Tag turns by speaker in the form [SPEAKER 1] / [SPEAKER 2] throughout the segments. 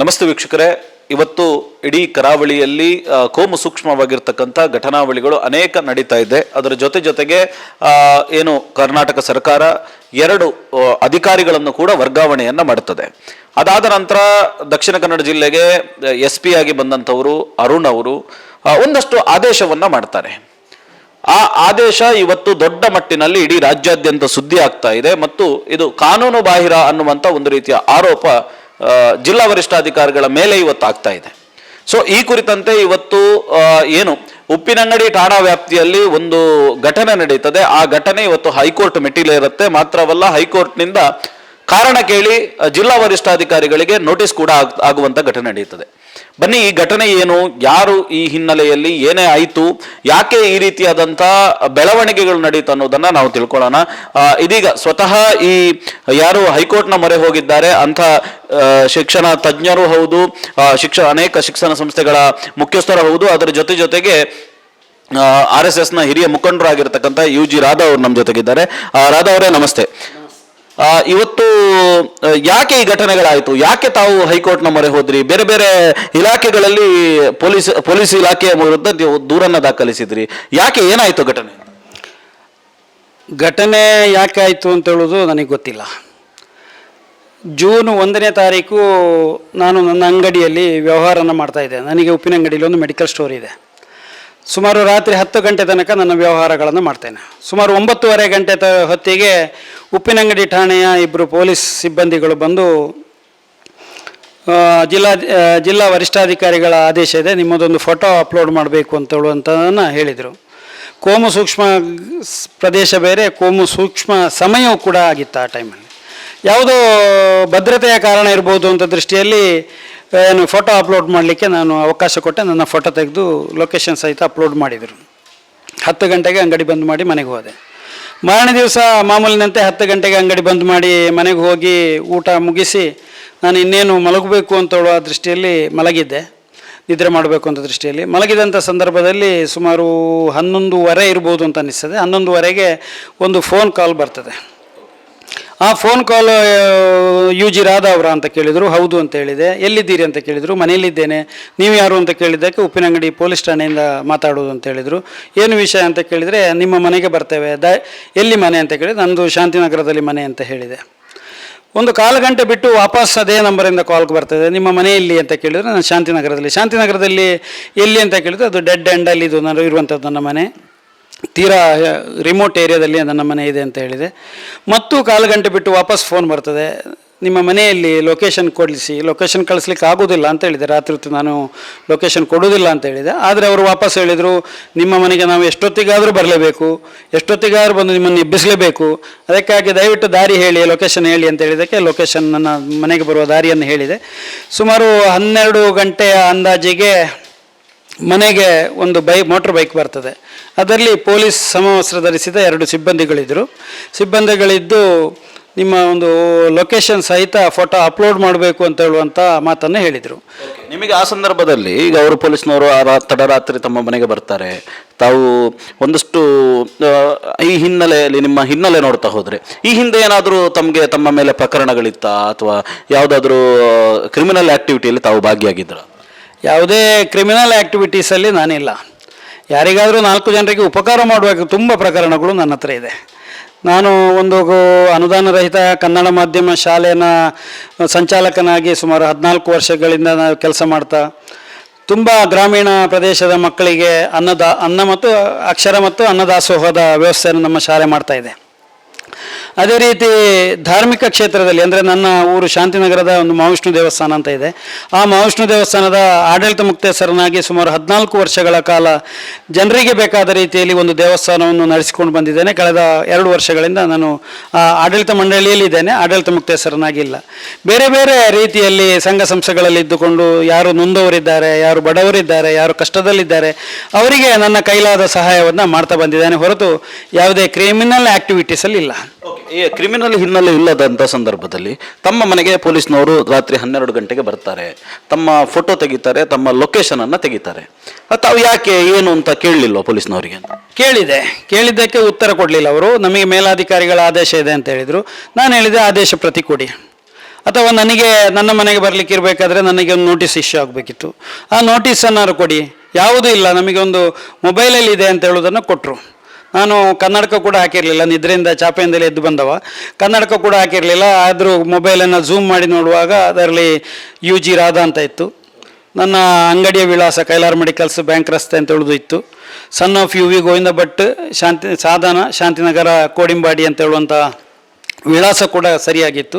[SPEAKER 1] ನಮಸ್ತೆ ವೀಕ್ಷಕರೇ. ಇವತ್ತು ಇಡೀ ಕರಾವಳಿಯಲ್ಲಿ ಕೋಮು ಸೂಕ್ಷ್ಮವಾಗಿರ್ತಕ್ಕಂಥ ಘಟನಾವಳಿಗಳು ಅನೇಕ ನಡೀತಾ ಇದೆ. ಅದರ ಜೊತೆ ಜೊತೆಗೆ ಏನು ಕರ್ನಾಟಕ ಸರ್ಕಾರ ಎರಡು ಅಧಿಕಾರಿಗಳನ್ನು ಕೂಡ ವರ್ಗಾವಣೆಯನ್ನ ಮಾಡುತ್ತದೆ ಅದಾದ ನಂತರ ದಕ್ಷಿಣ ಕನ್ನಡ ಜಿಲ್ಲೆಗೆ ಎಸ್ ಪಿ ಆಗಿ ಬಂದಂಥವರು, ಅರುಣ್ ಅವರು ಒಂದಷ್ಟು ಆದೇಶವನ್ನ ಮಾಡ್ತಾರೆ. ಆ ಆದೇಶ ಇವತ್ತು ದೊಡ್ಡ ಮಟ್ಟಿನಲ್ಲಿ ಇಡೀ ರಾಜ್ಯಾದ್ಯಂತ ಸುದ್ದಿ ಆಗ್ತಾ ಇದೆ ಮತ್ತು ಇದು ಕಾನೂನು ಬಾಹಿರ ಅನ್ನುವಂಥ ಒಂದು ರೀತಿಯ ಆರೋಪ ಜಿಲ್ಲಾ ವರಿಷ್ಠಾಧಿಕಾರಿಗಳ ಮೇಲೆ ಇವತ್ತು ಆಗ್ತಾ ಇದೆ. ಸೊ ಈ ಕುರಿತಂತೆ ಇವತ್ತು ಏನು, ಉಪ್ಪಿನಂಗಡಿ ಠಾಣಾ ವ್ಯಾಪ್ತಿಯಲ್ಲಿ ಒಂದು ಘಟನೆ ನಡೀತದೆ. ಆ ಘಟನೆ ಇವತ್ತು ಹೈಕೋರ್ಟ್ ಮೆಟ್ಟಿಲೇರುತ್ತೆ. ಮಾತ್ರವಲ್ಲ, ಹೈಕೋರ್ಟ್ನಿಂದ ಕಾರಣ ಕೇಳಿ ಜಿಲ್ಲಾ ವರಿಷ್ಠಾಧಿಕಾರಿಗಳಿಗೆ ನೋಟಿಸ್ ಕೂಡ ಆಗ್- ಆಗುವಂತ ಘಟನೆ ನಡೀತದೆ. ಬನ್ನಿ, ಈ ಘಟನೆ ಏನು? ಯಾರು ಈ ಹಿನ್ನೆಲೆಯಲ್ಲಿ? ಏನೇ ಆಯಿತು? ಯಾಕೆ ಈ ರೀತಿಯಾದಂಥ ಬೆಳವಣಿಗೆಗಳು ನಡೀತು ಅನ್ನೋದನ್ನು ನಾವು ತಿಳ್ಕೊಳ್ಳೋಣ. ಇದೀಗ ಸ್ವತಃ ಈ ಯಾರು ಹೈಕೋರ್ಟ್ನ ಮೊರೆ ಹೋಗಿದ್ದಾರೆ, ಅಂಥ ಶಿಕ್ಷಣ ತಜ್ಞರು ಹೌದು ಶಿಕ್ಷಣ ಶಿಕ್ಷ, ಅನೇಕ ಶಿಕ್ಷಣ ಸಂಸ್ಥೆಗಳ ಮುಖ್ಯಸ್ಥರು ಹೌದು, ಅದರ ಜೊತೆ ಜೊತೆಗೆ ಆರ್ ಎಸ್ ಎಸ್ನ ಹಿರಿಯ ಮುಖಂಡರಾಗಿರ್ತಕ್ಕಂಥ ಯು ಜಿ ರಾಧಾ ಅವರು ನಮ್ಮ ಜೊತೆಗಿದ್ದಾರೆ. ರಾಧಾ ಅವರೇ ನಮಸ್ತೆ. ಇವತ್ತು ಯಾಕೆ ಈ ಘಟನೆಗಳಾಯಿತು? ಯಾಕೆ ತಾವು ಹೈಕೋರ್ಟ್ನ ಮೊರೆ ಹೋದ್ರಿ? ಬೇರೆ ಬೇರೆ ಇಲಾಖೆಗಳಲ್ಲಿ ಪೊಲೀಸ್ ಪೊಲೀಸ್ ಇಲಾಖೆಯ ವಿರುದ್ಧ ನೀವು ದೂರನ್ನ ದಾಖಲಿಸಿದ್ರಿ. ಯಾಕೆ ಏನಾಯ್ತು ಘಟನೆ?
[SPEAKER 2] ಘಟನೆ ಯಾಕೆ ಆಯಿತು ಅಂತ ಹೇಳೋದು ನನಗೆ ಗೊತ್ತಿಲ್ಲ. ಜೂನ್ ಒಂದನೇ ತಾರೀಕು ನಾನು ನನ್ನ ಅಂಗಡಿಯಲ್ಲಿ ವ್ಯವಹಾರನ ಮಾಡ್ತಾ ಇದ್ದೆ. ನನಗೆ ಉಪ್ಪಿನ ಅಂಗಡಿಯಲ್ಲಿ ಒಂದು ಮೆಡಿಕಲ್ ಸ್ಟೋರ್ ಇದೆ. ಸುಮಾರು ರಾತ್ರಿ ಹತ್ತು ಗಂಟೆ ತನಕ ನನ್ನ ವ್ಯವಹಾರಗಳನ್ನು ಮಾಡ್ತೇನೆ. ಸುಮಾರು ಒಂಬತ್ತುವರೆ ಗಂಟೆ ತ ಹೊತ್ತಿಗೆ ಉಪ್ಪಿನಂಗಡಿ ಠಾಣೆಯ ಇಬ್ಬರು ಪೊಲೀಸ್ ಸಿಬ್ಬಂದಿಗಳು ಬಂದು ಜಿಲ್ಲಾ ಜಿಲ್ಲಾ ವರಿಷ್ಠಾಧಿಕಾರಿಗಳ ಆದೇಶ ಇದೆ, ನಿಮ್ಮದೊಂದು ಫೋಟೋ ಅಪ್ಲೋಡ್ ಮಾಡಬೇಕು ಅಂತ ಹೇಳುವಂಥದ್ದನ್ನು ಹೇಳಿದರು. ಕೋಮು ಸೂಕ್ಷ್ಮ ಪ್ರದೇಶ ಬೇರೆ, ಕೋಮು ಸೂಕ್ಷ್ಮ ಸಮಯವೂ ಕೂಡ ಆಗಿತ್ತು ಆ ಟೈಮಲ್ಲಿ ಯಾವುದೋ ಭದ್ರತೆಯ ಕಾರಣ ಇರ್ಬೋದು ಅಂತ ದೃಷ್ಟಿಯಲ್ಲಿ ಏನು ಫೋಟೋ ಅಪ್ಲೋಡ್ ಮಾಡಲಿಕ್ಕೆ ನಾನು ಅವಕಾಶ ಕೊಟ್ಟೆ. ನನ್ನ ಫೋಟೋ ತೆಗೆದು ಲೊಕೇಶನ್ ಸಹಿತ ಅಪ್ಲೋಡ್ ಮಾಡಿದರು. ಹತ್ತು ಗಂಟೆಗೆ ಅಂಗಡಿ ಬಂದ್ ಮಾಡಿ ಮನೆಗೆ ಹೋದೆ. ಮಾರನೇ ದಿವಸ ಮಾಮೂಲಿನಂತೆ ಹತ್ತು ಗಂಟೆಗೆ ಅಂಗಡಿ ಬಂದ್ ಮಾಡಿ ಮನೆಗೆ ಹೋಗಿ ಊಟ ಮುಗಿಸಿ ನಾನು ಇನ್ನೇನು ಮಲಗಬೇಕು ಅಂತ ಹೇಳುವ ದೃಷ್ಟಿಯಲ್ಲಿ ಮಲಗಿದ್ದೆ. ನಿದ್ರೆ ಮಾಡಬೇಕು ಅಂತ ದೃಷ್ಟಿಯಲ್ಲಿ. ಮಲಗಿದಂಥ ಸಂದರ್ಭದಲ್ಲಿ ಸುಮಾರು ಹನ್ನೊಂದುವರೆ ಇರ್ಬೋದು ಅಂತ ಅನ್ನಿಸ್ತದೆ ಹನ್ನೊಂದುವರೆಗೆ ಒಂದು ಫೋನ್ ಕಾಲ್ ಬರ್ತದೆ. ಆ phone call U G Radha ಅವರ ಅಂತ ಕೇಳಿದರು. ಹೌದು ಅಂತ ಹೇಳಿದೆ. ಎಲ್ಲಿದ್ದೀರಿ ಅಂತ ಕೇಳಿದರು. ಮನೆಯಲ್ಲಿದ್ದೇನೆ. ನೀವು ಯಾರು ಅಂತ ಕೇಳಿದ್ದಕ್ಕೆ ಉಪ್ಪಿನಂಗಡಿ ಪೊಲೀಸ್ ಠಾಣೆಯಿಂದ ಮಾತಾಡೋದು ಅಂತ ಹೇಳಿದರು. ಏನು ವಿಷಯ ಅಂತ ಕೇಳಿದರೆ, ನಿಮ್ಮ ಮನೆಗೆ ಬರ್ತೇವೆ. ದ, ಎಲ್ಲಿ ಮನೆ ಅಂತ ಕೇಳಿದ್ರೆ, ನಂದು ಶಾಂತಿನಗರದಲ್ಲಿ ಮನೆ ಅಂತ ಹೇಳಿದೆ. ಒಂದು ಕಾಲು ಗಂಟೆ ಬಿಟ್ಟು ವಾಪಸ್ ಅದೇ ನಂಬರಿಂದ ಕಾಲ್ ಬರ್ತದೆ ನಿಮ್ಮ ಮನೆ ಎಲ್ಲಿ ಅಂತ ಕೇಳಿದರೆ, ನಾನು ಶಾಂತಿನಗರದಲ್ಲಿ. ಶಾಂತಿನಗರದಲ್ಲಿ ಎಲ್ಲಿ ಅಂತ ಕೇಳಿದರೆ, ಅದು ಡೆಡ್ ಎಂಡಲ್ಲಿ ಇದು ನಾನು ಇರುವಂಥದ್ದು ನನ್ನ ಮನೆ. ತೀರಾ ರಿಮೋಟ್ ಏರಿಯಾದಲ್ಲಿ ನನ್ನ ಮನೆ ಇದೆ ಅಂತ ಹೇಳಿದೆ. ಮತ್ತು ಕಾಲು ಗಂಟೆ ಬಿಟ್ಟು ವಾಪಸ್ ಫೋನ್ ಬರ್ತದೆ. ನಿಮ್ಮ ಮನೆಯಲ್ಲಿ ಲೊಕೇಶನ್ ಕೊಡಿಸಿ ಲೊಕೇಶನ್ ಕಳಿಸ್ಲಿಕ್ಕೆ ಆಗೋದಿಲ್ಲ ಅಂತ ಹೇಳಿದೆ. ರಾತ್ರಿ ಹೊತ್ತು ನಾನು ಲೊಕೇಶನ್ ಕೊಡೋದಿಲ್ಲ ಅಂತ ಹೇಳಿದೆ. ಆದರೆ ಅವರು ವಾಪಸ್ ಹೇಳಿದರು, ನಿಮ್ಮ ಮನೆಗೆ ನಾವು ಎಷ್ಟೊತ್ತಿಗಾದರೂ ಬರಲೇಬೇಕು, ಎಷ್ಟೊತ್ತಿಗಾದರೂ ಬಂದು ನಿಮ್ಮನ್ನು ಎಬ್ಬಿಸಲೇಬೇಕು. ಅದಕ್ಕಾಗಿ ದಯವಿಟ್ಟು ದಾರಿ ಹೇಳಿ ಲೊಕೇಶನ್ ಹೇಳಿ ಅಂತ ಹೇಳಿದ್ದಕ್ಕೆ ಲೊಕೇಶನ್ ನನ್ನ ಮನೆಗೆ ಬರುವ ದಾರಿಯನ್ನು ಹೇಳಿದೆ. ಸುಮಾರು ಹನ್ನೆರಡು ಗಂಟೆಯ ಅಂದಾಜಿಗೆ ಮನೆಗೆ ಒಂದು ಬೈಕ್ ಮೋಟ್ರ್ ಬೈಕ್ ಬರ್ತದೆ. ಅದರಲ್ಲಿ ಪೊಲೀಸ್ ಸಮವಸ್ತ್ರ ಧರಿಸಿದ ಎರಡು ಸಿಬ್ಬಂದಿಗಳಿದ್ದರು. ಸಿಬ್ಬಂದಿಗಳಿದ್ದು ನಿಮ್ಮ ಒಂದು ಲೊಕೇಶನ್ ಸಹಿತ ಫೋಟೋ ಅಪ್ಲೋಡ್ ಮಾಡಬೇಕು ಅಂತ ಹೇಳುವಂಥ ಮಾತನ್ನು ಹೇಳಿದರು.
[SPEAKER 1] ನಿಮಗೆ ಆ ಸಂದರ್ಭದಲ್ಲಿ ಈಗ ಅವರು ಪೊಲೀಸ್ನವರು ಆ ರಾ- ತಡರಾತ್ರಿ ತಮ್ಮ ಮನೆಗೆ ಬರ್ತಾರೆ. ತಾವು ಒಂದಷ್ಟು ಈ ಹಿನ್ನೆಲೆಯಲ್ಲಿ ನಿಮ್ಮ ಹಿನ್ನೆಲೆ ನೋಡ್ತಾ ಹೋದರೆ ಈ ಹಿಂದೆ ಏನಾದರೂ ತಮಗೆ ತಮ್ಮ ಮೇಲೆ ಪ್ರಕರಣಗಳಿತ್ತಾ ಅಥವಾ ಯಾವುದಾದ್ರೂ ಕ್ರಿಮಿನಲ್ ಆ್ಯಕ್ಟಿವಿಟಿಯಲ್ಲಿ ತಾವು ಭಾಗಿಯಾಗಿದ್ದರು
[SPEAKER 2] ಯಾವುದೇ ಕ್ರಿಮಿನಲ್ ಆ್ಯಕ್ಟಿವಿಟೀಸಲ್ಲಿ ನಾನಿಲ್ಲ. ಯಾರಿಗಾದರೂ ನಾಲ್ಕು ಜನರಿಗೆ ಉಪಕಾರ ಮಾಡುವಾಗ ತುಂಬ ಪ್ರಕರಣಗಳು ನನ್ನ ಹತ್ರ ಇದೆ. ನಾನು ಒಂದು ಅನುದಾನರಹಿತ ಅನುದಾನ ರಹಿತ ಕನ್ನಡ ಮಾಧ್ಯಮ ಶಾಲೆನ ಸಂಚಾಲಕನಾಗಿ ಸುಮಾರು ಹದಿನಾಲ್ಕು ವರ್ಷಗಳಿಂದ ನಾವು ಕೆಲಸ ಮಾಡ್ತಾ, ತುಂಬ ಗ್ರಾಮೀಣ ಪ್ರದೇಶದ ಮಕ್ಕಳಿಗೆ ಅನ್ನದ, ಅನ್ನ ಮತ್ತು ಅಕ್ಷರ ಮತ್ತು ಅನ್ನದಾಸೋಹದ ವ್ಯವಸ್ಥೆಯನ್ನು ನಮ್ಮ ಶಾಲೆ ಮಾಡ್ತಾಯಿದೆ ಅದೇ ರೀತಿ ಧಾರ್ಮಿಕ ಕ್ಷೇತ್ರದಲ್ಲಿ, ಅಂದರೆ ನನ್ನ ಊರು ಶಾಂತಿನಗರದ ಒಂದು ಮಹಾವಿಷ್ಣು ದೇವಸ್ಥಾನ ಅಂತ ಇದೆ. ಆ ಮಹಾವಿಷ್ಣು ದೇವಸ್ಥಾನದ ಆಡಳಿತ ಮುಕ್ತೇಸರನಾಗಿ ಸುಮಾರು ಹದಿನಾಲ್ಕು ವರ್ಷಗಳ ಕಾಲ ಜನರಿಗೆ ಬೇಕಾದ ರೀತಿಯಲ್ಲಿ ಒಂದು ದೇವಸ್ಥಾನವನ್ನು ನಡೆಸಿಕೊಂಡು ಬಂದಿದ್ದೇನೆ. ಕಳೆದ ಎರಡು ವರ್ಷಗಳಿಂದ ನಾನು ಆಡಳಿತ ಮಂಡಳಿಯಲ್ಲಿ ಇದ್ದೇನೆ, ಆಡಳಿತ ಮುಕ್ತೇಸರನಾಗಿಲ್ಲ ಬೇರೆ ಬೇರೆ ರೀತಿಯಲ್ಲಿ ಸಂಘ ಸಂಸ್ಥೆಗಳಲ್ಲಿ ಇದ್ದುಕೊಂಡು ಯಾರು ನೊಂದವರಿದ್ದಾರೆ, ಯಾರು ಬಡವರಿದ್ದಾರೆ, ಯಾರು ಕಷ್ಟದಲ್ಲಿದ್ದಾರೆ, ಅವರಿಗೆ ನನ್ನ ಕೈಲಾದ ಸಹಾಯವನ್ನು ಮಾಡ್ತಾ ಬಂದಿದ್ದೇನೆ ಹೊರತು ಯಾವುದೇ ಕ್ರಿಮಿನಲ್ ಆ್ಯಕ್ಟಿವಿಟೀಸಲ್ಲಿ ಇಲ್ಲ.
[SPEAKER 1] ಈ ಕ್ರಿಮಿನಲ್ ಹಿನ್ನೆಲೆ ಇಲ್ಲದಂಥ ಸಂದರ್ಭದಲ್ಲಿ ತಮ್ಮ ಮನೆಗೆ ಪೊಲೀಸ್ನವರು ರಾತ್ರಿ ಹನ್ನೆರಡು ಗಂಟೆಗೆ ಬರ್ತಾರೆ. ತಮ್ಮ ಫೋಟೋ ತೆಗಿತಾರೆ, ತಮ್ಮ ಲೊಕೇಶನ್ ಅನ್ನ ತೆಗಿತಾರೆ. ತಾವು ಯಾಕೆ, ಏನು ಅಂತ ಕೇಳಲಿಲ್ಲ ಪೊಲೀಸ್ನವರಿಗೆ
[SPEAKER 2] ಕೇಳಿದೆ. ಕೇಳಿದ್ದಕ್ಕೆ ಉತ್ತರ ಕೊಡಲಿಲ್ಲ ಅವರು. ನಮಗೆ ಮೇಲಾಧಿಕಾರಿಗಳ ಆದೇಶ ಇದೆ ಅಂತ ಹೇಳಿದರು. ನಾನು ಹೇಳಿದೆ, ಆದೇಶ ಪ್ರತಿ ಕೊಡಿ. ಅಥವಾ ನನಗೆ, ನನ್ನ ಮನೆಗೆ ಬರಲಿಕ್ಕೆ ಇರಬೇಕಾದ್ರೆ ನನಗೆ ಒಂದು ನೋಟಿಸ್ ಇಶ್ಯೂ ಆಗಬೇಕಿತ್ತು. ಆ ನೋಟಿಸನ್ನಾರು ಕೊಡಿ. ಯಾವುದೂ ಇಲ್ಲ. ನಮಗೆ ಒಂದು ಮೊಬೈಲಲ್ಲಿ ಇದೆ ಅಂತ ಹೇಳೋದನ್ನು ಕೊಟ್ಟರು ನಾನು ಕನ್ನಡಕ ಕೂಡ ಹಾಕಿರಲಿಲ್ಲ, ನಿದ್ರೆಯಿಂದ ಚಾಪೆಯಿಂದಲೇ ಎದ್ದು ಬಂದವ. ಕನ್ನಡಕ ಕೂಡ ಹಾಕಿರಲಿಲ್ಲ, ಆದರೂ ಮೊಬೈಲನ್ನು ಝೂಮ್ ಮಾಡಿ ನೋಡುವಾಗ ಅದರಲ್ಲಿ ಯು ಜಿ ರಾಧಾ ಅಂತ ಇತ್ತು. ನನ್ನ ಅಂಗಡಿಯ ವಿಳಾಸ ಕೈಲಾರ ಮೆಡಿಕಲ್ಸ್ ಬ್ಯಾಂಕ್ ರಸ್ತೆ ಅಂತ ಹೇಳೋದು ಇತ್ತು. Son of U V Govinda Bhat, Shanthi, Sadhana, Shanthinagara, Kodimbadi ಅಂತ ಹೇಳುವಂಥ ವಿಳಾಸ ಕೂಡ ಸರಿಯಾಗಿತ್ತು.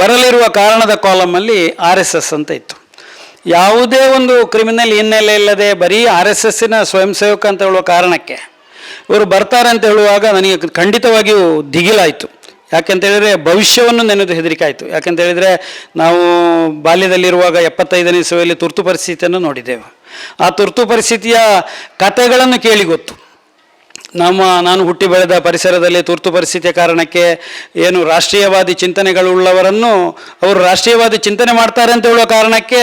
[SPEAKER 2] ಬರಲಿರುವ ಕಾರಣದ ಕಾಲಮಲ್ಲಿ ಆರ್ ಎಸ್ ಎಸ್ ಅಂತ ಇತ್ತು. ಯಾವುದೇ ಒಂದು ಕ್ರಿಮಿನಲ್ ಹಿನ್ನೆಲೆ ಇಲ್ಲದೆ ಬರೀ ಆರ್ ಎಸ್ ಎಸ್ಸಿನ ಸ್ವಯಂ ಸೇವಕ ಅಂತ ಹೇಳುವ ಕಾರಣಕ್ಕೆ ಇವರು ಬರ್ತಾರೆ ಅಂತ ಹೇಳುವಾಗ ನನಗೆ ಖಂಡಿತವಾಗಿಯೂ ದಿಗಿಲಾಯಿತು. ಯಾಕೆಂತ ಹೇಳಿದ್ರೆ ಭವಿಷ್ಯವನ್ನು ನೆನೆದು ಹೆದರಿಕೆ ಆಯಿತು. ಯಾಕೆಂತ ಹೇಳಿದ್ರೆ ನಾವು ಬಾಲ್ಯದಲ್ಲಿರುವಾಗ ಎಪ್ಪತ್ತೈದನೇ ಇಸವಿಯಲ್ಲಿ ತುರ್ತು ಪರಿಸ್ಥಿತಿಯನ್ನು ನೋಡಿದ್ದೇವೆ. ಆ ತುರ್ತು ಪರಿಸ್ಥಿತಿಯ ಕಥೆಗಳನ್ನು ಕೇಳಿ ಗೊತ್ತು. ನಮ್ಮ ನಾನು ಹುಟ್ಟಿ ಬೆಳೆದ ಪರಿಸರದಲ್ಲಿ ತುರ್ತು ಪರಿಸ್ಥಿತಿಯ ಕಾರಣಕ್ಕೆ ಏನು ರಾಷ್ಟ್ರೀಯವಾದಿ ಚಿಂತನೆಗಳುಳ್ಳವರನ್ನು ಅವರು ರಾಷ್ಟ್ರೀಯವಾದಿ ಚಿಂತನೆ ಮಾಡ್ತಾರೆ ಅಂತ ಹೇಳುವ ಕಾರಣಕ್ಕೆ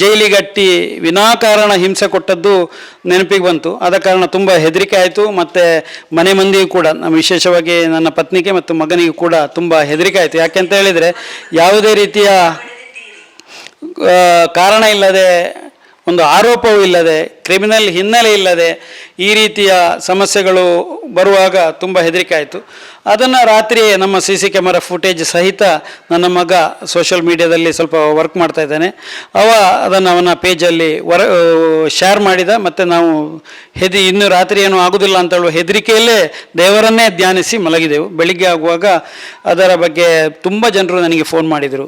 [SPEAKER 2] ಜೈಲಿಗಟ್ಟಿ ವಿನಾಕಾರಣ ಹಿಂಸೆ ಕೊಟ್ಟದ್ದು ನೆನಪಿಗೆ ಬಂತು. ಆದ ಕಾರಣ ತುಂಬ ಹೆದರಿಕೆ ಆಯಿತು. ಮತ್ತು ಮನೆ ಮಂದಿಗೂ ಕೂಡ, ನಮ್ಮ ವಿಶೇಷವಾಗಿ ನನ್ನ ಪತ್ನಿಗೆ ಮತ್ತು ಮಗನಿಗೂ ಕೂಡ ತುಂಬ ಹೆದರಿಕೆ ಆಯಿತು. ಯಾಕೆಂತ ಹೇಳಿದರೆ, ಯಾವುದೇ ರೀತಿಯ ಕಾರಣ ಇಲ್ಲದೆ, ಒಂದು ಆರೋಪವೂ ಇಲ್ಲದೆ ಕ್ರಿಮಿನಲ್ ಹಿನ್ನೆಲೆ ಇಲ್ಲದೆ ಈ ರೀತಿಯ ಸಮಸ್ಯೆಗಳು ಬರುವಾಗ ತುಂಬ ಹೆದರಿಕೆ ಆಯಿತು. ಅದನ್ನು ರಾತ್ರಿ ನಮ್ಮ ಸಿ ಸಿ ಕ್ಯಾಮರಾ ಫುಟೇಜ್ ಸಹಿತ ನನ್ನ ಮಗ ಸೋಷಿಯಲ್ ಮೀಡಿಯಾದಲ್ಲಿ ಸ್ವಲ್ಪ ವರ್ಕ್ ಮಾಡ್ತಾ ಇದ್ದಾನೆ. ಅವ ಅದನ್ನು ಅವನ ಪೇಜಲ್ಲಿ ವರ ಶೇರ್ ಮಾಡಿದ. ಮತ್ತು ನಾವು ಹೆದಿ, ಇನ್ನು ರಾತ್ರಿ ಏನೂ ಆಗೋದಿಲ್ಲ ಅಂತ ಹೇಳುವ ಹೆದರಿಕೆಯಲ್ಲೇ ದೇವರನ್ನೇ ಧ್ಯಾನಿಸಿ ಮಲಗಿದೆವು. ಬೆಳಿಗ್ಗೆ ಆಗುವಾಗ ಅದರ ಬಗ್ಗೆ ತುಂಬ ಜನರು ನನಗೆ ಫೋನ್ ಮಾಡಿದರು.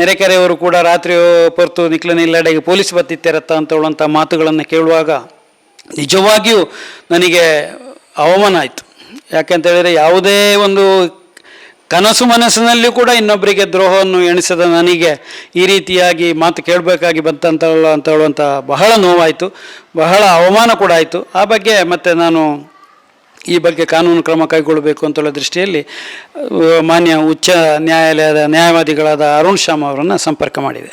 [SPEAKER 2] ನೆರೆಕೆರೆಯವರು ಕೂಡ ರಾತ್ರಿ ಹೊರತು ನಿಕ್ಲನಿಲ್ಲಡೆಗೆ ಪೊಲೀಸ್ ಬತ್ತಿತ್ತಿರತ್ತ ಅಂತ ಹೇಳುವಂಥ ಮಾತುಗಳನ್ನು ಕೇಳುವಾಗ ನಿಜವಾಗಿಯೂ ನನಗೆ ಅವಮಾನ ಆಯಿತು. ಯಾಕೆಂತ ಹೇಳಿದರೆ ಯಾವುದೇ ಒಂದು ಕನಸು ಮನಸ್ಸಿನಲ್ಲಿಯೂ ಕೂಡ ಇನ್ನೊಬ್ಬರಿಗೆ ದ್ರೋಹವನ್ನು ಎಣಿಸದ ನನಗೆ ಈ ರೀತಿಯಾಗಿ ಮಾತು ಕೇಳಬೇಕಾಗಿ ಬಂತಂತ ಅಂತ ಹೇಳುವಂಥ ಬಹಳ ನೋವಾಯಿತು, ಬಹಳ ಅವಮಾನ ಕೂಡ ಆಯಿತು. ಆ ಬಗ್ಗೆ ಮತ್ತೆ ನಾನು ಈ ಬಗ್ಗೆ ಕಾನೂನು ಕ್ರಮ ಕೈಗೊಳ್ಳಬೇಕು ಅಂತೇಳೋ ದೃಷ್ಟಿಯಲ್ಲಿ, ಮಾನ್ಯ ಉಚ್ಚ ನ್ಯಾಯಾಲಯದ ನ್ಯಾಯವಾದಿಗಳಾದ ಅರುಣ್ ಶ್ಯಾಮ್ ಅವರನ್ನು ಸಂಪರ್ಕ ಮಾಡಿದೆ.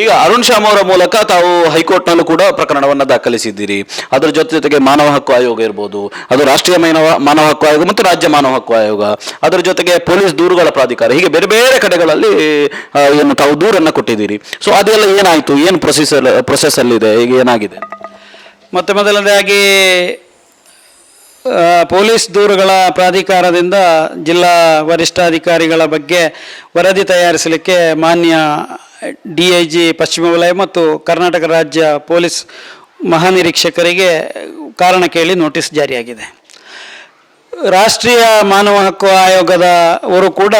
[SPEAKER 1] ಈಗ ಅರುಣ್ ಶ್ಯಾಮ್ ಅವರ ಮೂಲಕ ತಾವು ಹೈಕೋರ್ಟ್ನಲ್ಲೂ ಕೂಡ ಪ್ರಕರಣವನ್ನು ದಾಖಲಿಸಿದ್ದೀರಿ. ಅದರ ಜೊತೆ ಜೊತೆಗೆ ಮಾನವ ಹಕ್ಕು ಆಯೋಗ ಇರ್ಬೋದು, ಅದು ರಾಷ್ಟ್ರೀಯ ಮಾನವ ಮಾನವ ಹಕ್ಕು ಆಯೋಗ ಮತ್ತು ರಾಜ್ಯ ಮಾನವ ಹಕ್ಕು ಆಯೋಗ. ಅದರ ಜೊತೆಗೆ ಪೊಲೀಸ್ ದೂರುಗಳ ಪ್ರಾಧಿಕಾರ, ಹೀಗೆ ಬೇರೆ ಬೇರೆ ಕಡೆಗಳಲ್ಲಿ ಏನು ತಾವು ದೂರನ್ನು ಕೊಟ್ಟಿದ್ದೀರಿ. ಸೊ ಅದೆಲ್ಲ ಏನಾಯಿತು? ಏನು ಪ್ರೊಸೆಸ್ ಪ್ರೊಸೆಸ್ ಅಲ್ಲಿದೆ? ಈಗ ಏನಾಗಿದೆ?
[SPEAKER 2] ಮತ್ತೆ ಮೊದಲನೇದಾಗಿ ಪೊಲೀಸ್ ದೂರುಗಳ ಪ್ರಾಧಿಕಾರದಿಂದ ಜಿಲ್ಲಾ ವರಿಷ್ಠಾಧಿಕಾರಿಗಳ ಬಗ್ಗೆ ವರದಿ ತಯಾರಿಸಲಿಕ್ಕೆ ಮಾನ್ಯ ಡಿ ಐ ಜಿ ಪಶ್ಚಿಮ ವಲಯ ಮತ್ತು ಕರ್ನಾಟಕ ರಾಜ್ಯ ಪೊಲೀಸ್ ಮಹಾನಿರೀಕ್ಷಕರಿಗೆ ಕಾರಣ ಕೇಳಿ ನೋಟಿಸ್ ಜಾರಿಯಾಗಿದೆ. ರಾಷ್ಟ್ರೀಯ ಮಾನವ ಹಕ್ಕು ಆಯೋಗದವರು ಕೂಡ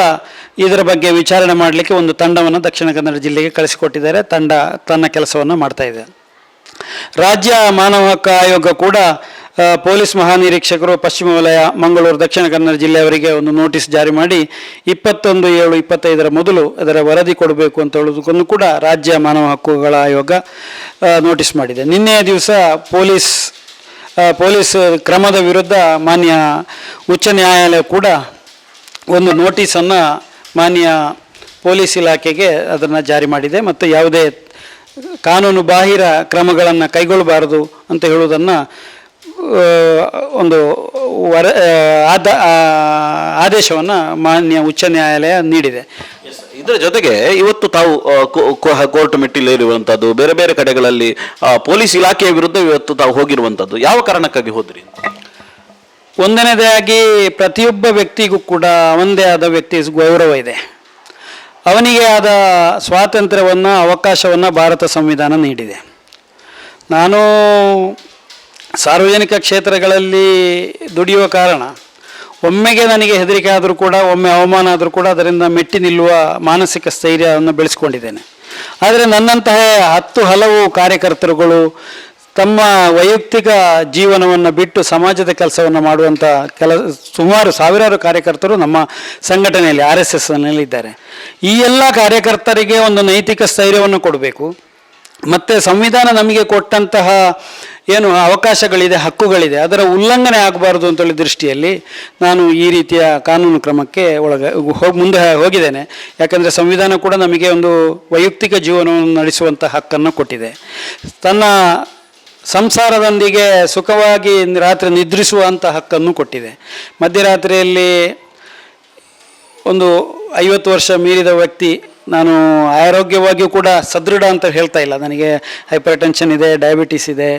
[SPEAKER 2] ಇದರ ಬಗ್ಗೆ ವಿಚಾರಣೆ ಮಾಡಲಿಕ್ಕೆ ಒಂದು ತಂಡವನ್ನು ದಕ್ಷಿಣ ಕನ್ನಡ ಜಿಲ್ಲೆಗೆ ಕಳಿಸಿಕೊಟ್ಟಿದ್ದಾರೆ. ತಂಡ ತನ್ನ ಕೆಲಸವನ್ನು ಮಾಡ್ತಾ ಇದೆ. ರಾಜ್ಯ ಮಾನವ ಹಕ್ಕು ಆಯೋಗ ಕೂಡ ಪೊಲೀಸ್ ಮಹಾನಿರೀಕ್ಷಕರು ಪಶ್ಚಿಮ ವಲಯ, ಮಂಗಳೂರು, ದಕ್ಷಿಣ ಕನ್ನಡ ಜಿಲ್ಲೆಯವರಿಗೆ ಒಂದು ನೋಟಿಸ್ ಜಾರಿ ಮಾಡಿ ಇಪ್ಪತ್ತೊಂದು ಏಳು ಇಪ್ಪತ್ತೈದರ ಮೊದಲು ಅದರ ವರದಿ ಕೊಡಬೇಕು ಅಂತ ಹೇಳೋದಕ್ಕೊಂದು ಕೂಡ ರಾಜ್ಯ ಮಾನವ ಹಕ್ಕುಗಳ ಆಯೋಗ ನೋಟಿಸ್ ಮಾಡಿದೆ. ನಿನ್ನೆಯ ದಿವಸ ಪೊಲೀಸ್ ಪೊಲೀಸ್ ಕ್ರಮದ ವಿರುದ್ಧ ಮಾನ್ಯ ಉಚ್ಚ ನ್ಯಾಯಾಲಯ ಕೂಡ ಒಂದು ನೋಟಿಸನ್ನು ಮಾನ್ಯ ಪೊಲೀಸ್ ಇಲಾಖೆಗೆ ಅದನ್ನು ಜಾರಿ ಮಾಡಿದೆ ಮತ್ತು ಯಾವುದೇ ಕಾನೂನು ಬಾಹಿರ ಕ್ರಮಗಳನ್ನು ಕೈಗೊಳ್ಳಬಾರದು ಅಂತ ಹೇಳುವುದನ್ನು ಒಂದು ವರ ಆದ ಆದೇಶವನ್ನು ಮಾನ್ಯ ಉಚ್ಚ ನ್ಯಾಯಾಲಯ ನೀಡಿದೆ.
[SPEAKER 1] ಇದರ ಜೊತೆಗೆ ಇವತ್ತು ತಾವು ಕೋರ್ಟ್ ಮೆಟ್ಟಿಲೇರುವಂಥದ್ದು ಬೇರೆ ಬೇರೆ ಕಡೆಗಳಲ್ಲಿ ಪೊಲೀಸ್ ಇಲಾಖೆಯ ವಿರುದ್ಧ ಇವತ್ತು ತಾವು ಹೋಗಿರುವಂಥದ್ದು ಯಾವ ಕಾರಣಕ್ಕಾಗಿ ಹೋದ್ರಿ?
[SPEAKER 2] ಒಂದನೇದಾಗಿ ಪ್ರತಿಯೊಬ್ಬ ವ್ಯಕ್ತಿಗೂ ಕೂಡ ಅವನದೇ ಆದ ವ್ಯಕ್ತಿ ಗೌರವ ಇದೆ. ಅವನಿಗೆ ಆದ ಸ್ವಾತಂತ್ರ್ಯವನ್ನು ಅವಕಾಶವನ್ನು ಭಾರತ ಸಂವಿಧಾನ ನೀಡಿದೆ. ನಾನು ಸಾರ್ವಜನಿಕ ಕ್ಷೇತ್ರಗಳಲ್ಲಿ ದುಡಿಯುವ ಕಾರಣ, ಒಮ್ಮೆಗೆ ನನಗೆ ಹೆದರಿಕೆ ಆದರೂ ಕೂಡ, ಒಮ್ಮೆ ಅವಮಾನ ಆದರೂ ಕೂಡ ಅದರಿಂದ ಮೆಟ್ಟಿ ನಿಲ್ಲುವ ಮಾನಸಿಕ ಸ್ಥೈರ್ಯವನ್ನು ಬೆಳೆಸ್ಕೊಂಡಿದ್ದೇನೆ. ಆದರೆ ನನ್ನಂತಹ ಹತ್ತು ಹಲವು ಕಾರ್ಯಕರ್ತರುಗಳು ತಮ್ಮ ವೈಯಕ್ತಿಕ ಜೀವನವನ್ನು ಬಿಟ್ಟು ಸಮಾಜದ ಕೆಲಸವನ್ನು ಮಾಡುವಂಥ ಕೆಲ, ಸುಮಾರು ಸಾವಿರಾರು ಕಾರ್ಯಕರ್ತರು ನಮ್ಮ ಸಂಘಟನೆಯಲ್ಲಿ, ಆರ್ ಎಸ್ ಎಸ್ನಲ್ಲಿ ಇದ್ದಾರೆ ಈ ಎಲ್ಲ ಕಾರ್ಯಕರ್ತರಿಗೆ ಒಂದು ನೈತಿಕ ಸ್ಥೈರ್ಯವನ್ನು ಕೊಡಬೇಕು. ಮತ್ತು ಸಂವಿಧಾನ ನಮಗೆ ಕೊಟ್ಟಂತಹ ಏನು ಅವಕಾಶಗಳಿದೆ, ಹಕ್ಕುಗಳಿದೆ, ಅದರ ಉಲ್ಲಂಘನೆ ಆಗಬಾರ್ದು ಅಂತೇಳಿ ದೃಷ್ಟಿಯಲ್ಲಿ ನಾನು ಈ ರೀತಿಯ ಕಾನೂನು ಕ್ರಮಕ್ಕೆ ಒಳಗೆ ಹೋಗಿ ಮುಂದೆ ಹೋಗಿದ್ದೇನೆ. ಯಾಕಂದರೆ ಸಂವಿಧಾನ ಕೂಡ ನಮಗೆ ಒಂದು ವೈಯಕ್ತಿಕ ಜೀವನವನ್ನು ನಡೆಸುವಂಥ ಹಕ್ಕನ್ನು ಕೊಟ್ಟಿದೆ. ತನ್ನ ಸಂಸಾರದೊಂದಿಗೆ ಸುಖವಾಗಿ ರಾತ್ರಿ ನಿದ್ರಿಸುವಂಥ ಹಕ್ಕನ್ನು ಕೊಟ್ಟಿದೆ. ಮಧ್ಯರಾತ್ರಿಯಲ್ಲಿ ಒಂದು ಐವತ್ತು ವರ್ಷ ಮೀರಿದ ವ್ಯಕ್ತಿ ನಾನು ಆರೋಗ್ಯವಾಗಿಯೂ ಕೂಡ ಸದೃಢ ಅಂತ ಹೇಳ್ತಾ ಇಲ್ಲ. ನನಗೆ ಹೈಪರ್ ಟೆನ್ಷನ್ ಇದೆ ಡಯಾಬಿಟಿಸ್ ಇದೆ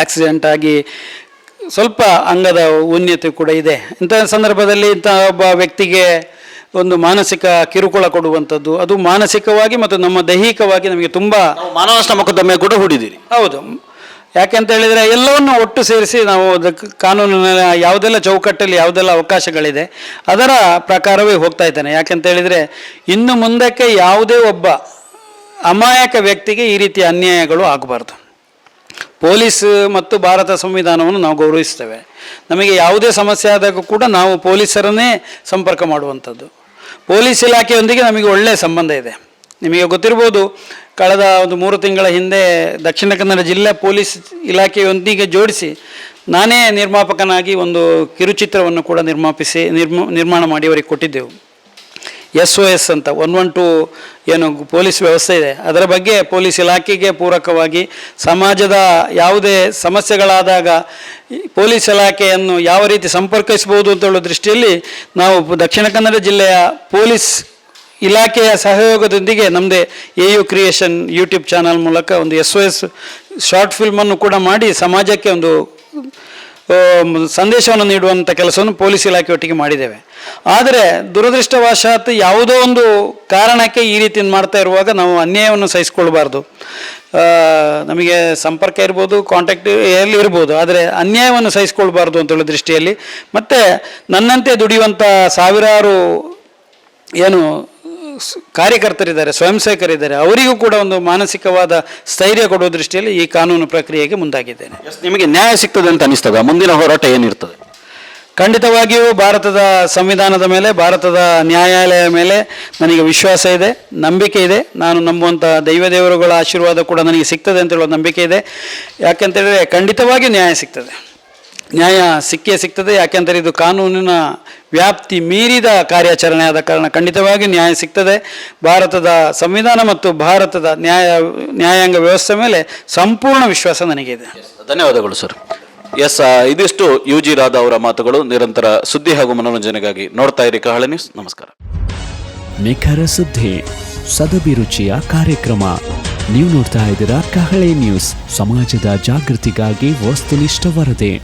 [SPEAKER 2] ಆಕ್ಸಿಡೆಂಟ್ ಆಗಿ ಸ್ವಲ್ಪ ಅಂಗದ ಊನ್ಯತೆ ಕೂಡ ಇದೆ. ಇಂಥ ಸಂದರ್ಭದಲ್ಲಿ ಇಂಥ ಒಬ್ಬ ವ್ಯಕ್ತಿಗೆ ಒಂದು ಮಾನಸಿಕ ಕಿರುಕುಳ ಕೊಡುವಂಥದ್ದು ಅದು ಮಾನಸಿಕವಾಗಿ ಮತ್ತು ನಮ್ಮ ದೈಹಿಕವಾಗಿ ನಮಗೆ ತುಂಬ
[SPEAKER 1] ಮಾನವಷ್ಟ ಮೊಕದ್ದಮೆ ಕೂಡ ಹೂಡಿದ್ದೀರಿ.
[SPEAKER 2] ಹೌದು. ಯಾಕೆಂತ ಹೇಳಿದರೆ ಎಲ್ಲವನ್ನು ಒಟ್ಟು ಸೇರಿಸಿ ನಾವು ಅದಕ್ಕೆ ಕಾನೂನಿನ ಯಾವುದೆಲ್ಲ ಚೌಕಟ್ಟಲ್ಲಿ ಯಾವುದೆಲ್ಲ ಅವಕಾಶಗಳಿದೆ ಅದರ ಪ್ರಕಾರವೇ ಹೋಗ್ತಾ ಇದ್ದಾನೆ. ಯಾಕೆಂತ ಹೇಳಿದರೆ ಇನ್ನು ಮುಂದಕ್ಕೆ ಯಾವುದೇ ಒಬ್ಬ ಅಮಾಯಕ ವ್ಯಕ್ತಿಗೆ ಈ ರೀತಿಯ ಅನ್ಯಾಯಗಳು ಆಗಬಾರ್ದು. ಪೊಲೀಸ್ ಮತ್ತು ಭಾರತ ಸಂವಿಧಾನವನ್ನು ನಾವು ಗೌರವಿಸ್ತೇವೆ. ನಮಗೆ ಯಾವುದೇ ಸಮಸ್ಯೆ ಆದಾಗ ಕೂಡ ನಾವು ಪೊಲೀಸರನ್ನೇ ಸಂಪರ್ಕ ಮಾಡುವಂಥದ್ದು. ಪೊಲೀಸ್ ಇಲಾಖೆಯೊಂದಿಗೆ ನಮಗೆ ಒಳ್ಳೆಯ ಸಂಬಂಧ ಇದೆ. ನಿಮಗೆ ಗೊತ್ತಿರ್ಬೋದು, ಕಳೆದ ಒಂದು ಮೂರು ತಿಂಗಳ ಹಿಂದೆ ದಕ್ಷಿಣ ಕನ್ನಡ ಜಿಲ್ಲೆ ಪೊಲೀಸ್ ಇಲಾಖೆಯೊಂದಿಗೆ ಜೋಡಿಸಿ ನಾನೇ ನಿರ್ಮಾಪಕನಾಗಿ ಒಂದು ಕಿರುಚಿತ್ರವನ್ನು ಕೂಡ ನಿರ್ಮಾಪಿಸಿ, ನಿರ್ಮ, ನಿರ್ಮಾಣ ಮಾಡಿ ಅವರಿಗೆ ಕೊಟ್ಟಿದ್ದೆವು. ಎಸ್ ಒ ಎಸ್ ಅಂತ, ಒನ್ ಒನ್ ಟು ಏನು ಪೊಲೀಸ್ ವ್ಯವಸ್ಥೆ ಇದೆ. ಅದರ ಬಗ್ಗೆ ಪೊಲೀಸ್ ಇಲಾಖೆಗೆ ಪೂರಕವಾಗಿ ಸಮಾಜದ ಯಾವುದೇ ಸಮಸ್ಯೆಗಳಾದಾಗ ಪೊಲೀಸ್ ಇಲಾಖೆಯನ್ನು ಯಾವ ರೀತಿ ಸಂಪರ್ಕಿಸ್ಬೋದು ಅಂತ ಹೇಳೋ ದೃಷ್ಟಿಯಲ್ಲಿ ನಾವು ದಕ್ಷಿಣ ಕನ್ನಡ ಜಿಲ್ಲೆಯ ಪೊಲೀಸ್ ಇಲಾಖೆಯ ಸಹಯೋಗದೊಂದಿಗೆ ನಮ್ಮದೇ A U creation YouTube channel ಮೂಲಕ ಒಂದು ಎಸ್ ಒ ಎಸ್ ಶಾರ್ಟ್ ಫಿಲ್ಮನ್ನು ಕೂಡ ಮಾಡಿ ಸಮಾಜಕ್ಕೆ ಒಂದು ಸಂದೇಶವನ್ನು ನೀಡುವಂಥ ಕೆಲಸವನ್ನು ಪೊಲೀಸ್ ಇಲಾಖೆ ಒಟ್ಟಿಗೆ ಮಾಡಿದ್ದೇವೆ. ಆದರೆ ದುರದೃಷ್ಟವಶಾತ್ ಯಾವುದೋ ಒಂದು ಕಾರಣಕ್ಕೆ ಈ ರೀತಿ ಮಾಡ್ತಾ ಇರುವಾಗ ನಾವು ಅನ್ಯಾಯವನ್ನು ಸಹಿಸಿಕೊಳ್ಬಾರ್ದು ನಮಗೆ ಸಂಪರ್ಕ ಇರ್ಬೋದು ಕಾಂಟ್ಯಾಕ್ಟ್ ಎಲ್ಲಿ ಇರ್ಬೋದು, ಆದರೆ ಅನ್ಯಾಯವನ್ನು ಸಹಿಸಿಕೊಳ್ಬಾರ್ದು ಅಂತ ಹೇಳೋ ದೃಷ್ಟಿಯಲ್ಲಿ. ಮತ್ತು ನನ್ನಂತೆ ದುಡಿಯುವಂಥ ಸಾವಿರಾರು ಏನು ಕಾರ್ಯಕರ್ತರಿದ್ದಾರೆ ಸ್ವಯಂ ಸೇವಕರಿದ್ದಾರೆ ಅವರಿಗೂ ಕೂಡ ಒಂದು ಮಾನಸಿಕವಾದ ಸ್ಥೈರ್ಯ ಕೊಡುವ ದೃಷ್ಟಿಯಲ್ಲಿ ಈ ಕಾನೂನು ಪ್ರಕ್ರಿಯೆಗೆ ಮುಂದಾಗಿದ್ದೇನೆ.
[SPEAKER 1] ನಿಮಗೆ ನ್ಯಾಯ ಸಿಗ್ತದೆ ಅಂತ ಅನಿಸ್ತದೆ ಮುಂದಿನ ಹೋರಾಟ ಏನಿರ್ತದೆ?
[SPEAKER 2] ಖಂಡಿತವಾಗಿಯೂ ಭಾರತದ ಸಂವಿಧಾನದ ಮೇಲೆ ಭಾರತದ ನ್ಯಾಯಾಲಯ ಮೇಲೆ ನನಗೆ ವಿಶ್ವಾಸ ಇದೆ ನಂಬಿಕೆ ಇದೆ. ನಾನು ನಂಬುವಂಥ ದೈವ ದೇವರುಗಳ ಆಶೀರ್ವಾದ ಕೂಡ ನನಗೆ ಸಿಗ್ತದೆ ಅಂತ ಹೇಳೋ ನಂಬಿಕೆ ಇದೆ. ಯಾಕೆಂತೇಳಿದರೆ ಖಂಡಿತವಾಗಿಯೂ ನ್ಯಾಯ ಸಿಗ್ತದೆ. ನ್ಯಾಯ ಸಿಕ್ಕೇ ಸಿಗ್ತದೆ. ಯಾಕೆಂದರೆ ಇದು ಕಾನೂನಿನ ವ್ಯಾಪ್ತಿ ಮೀರಿದ ಕಾರ್ಯಾಚರಣೆ ಆದ ಕಾರಣ ಖಂಡಿತವಾಗಿ ನ್ಯಾಯ ಸಿಗ್ತದೆ. ಭಾರತದ ಸಂವಿಧಾನ ಮತ್ತು ಭಾರತದ ನ್ಯಾಯ ನ್ಯಾಯಾಂಗ ವ್ಯವಸ್ಥೆ ಮೇಲೆ ಸಂಪೂರ್ಣ ವಿಶ್ವಾಸ ನನಗಿದೆ.
[SPEAKER 1] ಧನ್ಯವಾದಗಳು ಸರ್. ಎಸ್ ಇದಿಷ್ಟು ಯು ಜಿ ರಾಧಾ ಅವರ ಮಾತುಗಳು ನಿರಂತರ ಸುದ್ದಿ ಹಾಗೂ ಮನೋರಂಜನೆಗಾಗಿ ನೋಡ್ತಾ ಇರಿ ಕಹಳೆ ನ್ಯೂಸ್. ನಮಸ್ಕಾರ.
[SPEAKER 3] ನಿಖರ ಸುದ್ದಿ ಸದಭಿರುಚಿಯ ಕಾರ್ಯಕ್ರಮ. ನೀವು ನೋಡ್ತಾ ಇದ್ದೀರಾ ಕಹಳೆ ನ್ಯೂಸ್. ಸಮಾಜದ ಜಾಗೃತಿಗಾಗಿ ವಸ್ತುನಿಷ್ಠ ವರದಿ.